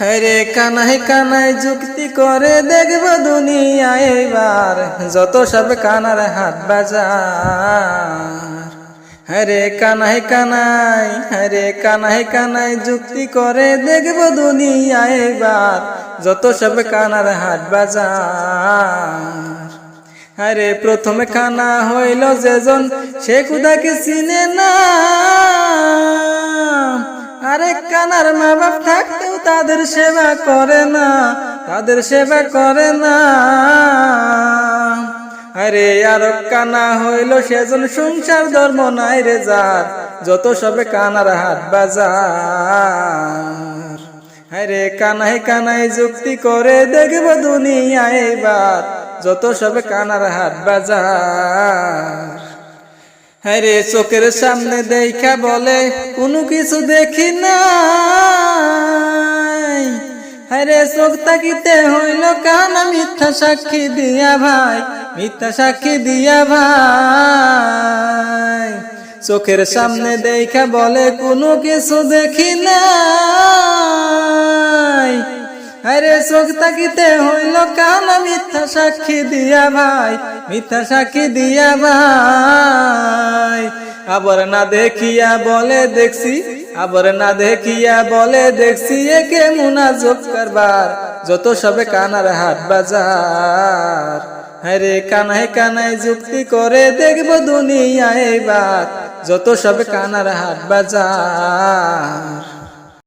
হরে কানাই কানাই যুক্তি করে দেখব দুনিয়া এবার। যত সব কানার হাট বাজার। হরে কানাই কানাই হরে কানাই কানাই যুক্তি করে দেখব দুনিয়া এবার। যত সব কানার হাট বাজার। আরে প্রথমে খানা হইল যেজন, সে খুদাকে চিনে না। কানার মা বাপ থাকতেও তাদের সেবা করে না, তাদের সেবা করে না। আরে আর কানা হইল সেজন সংসার ধর্ম নাই রে যার, যত সবে কানার হাট বাজার। আরে কানাই কানাই যুক্তি করে দেখব দুনিয়া এবার, যত সবে কানার হাট বাজার। হ্যারে চোখের সামনে দেখা বলে, কোনো কিছু দেখি না হ্যারে চোখ তাকিতে হইল কানা মিথ্যা সাক্ষী দিয়া ভাই, মিথ্যা সাক্ষী দিয়া ভাই। চোখের সামনে দেখা বলে, কোনো কিছু দেখি না চোখ তাকিতে কানা, মিথ্যা সাক্ষী দিয়া ভাই, মিথ্যা সাক্ষী দিয়া ভাই। আবার না দেখিয়া বলে দেখছি, আবার না দেখিয়া বলে দেখছি একে মুনা মুনাজব করবার, যত সবে কানার হাট বাজার। হরে কানাই কানাই যুক্তি করে দেখব দুনিয়া এবার যত সবে কানার হাট বাজার।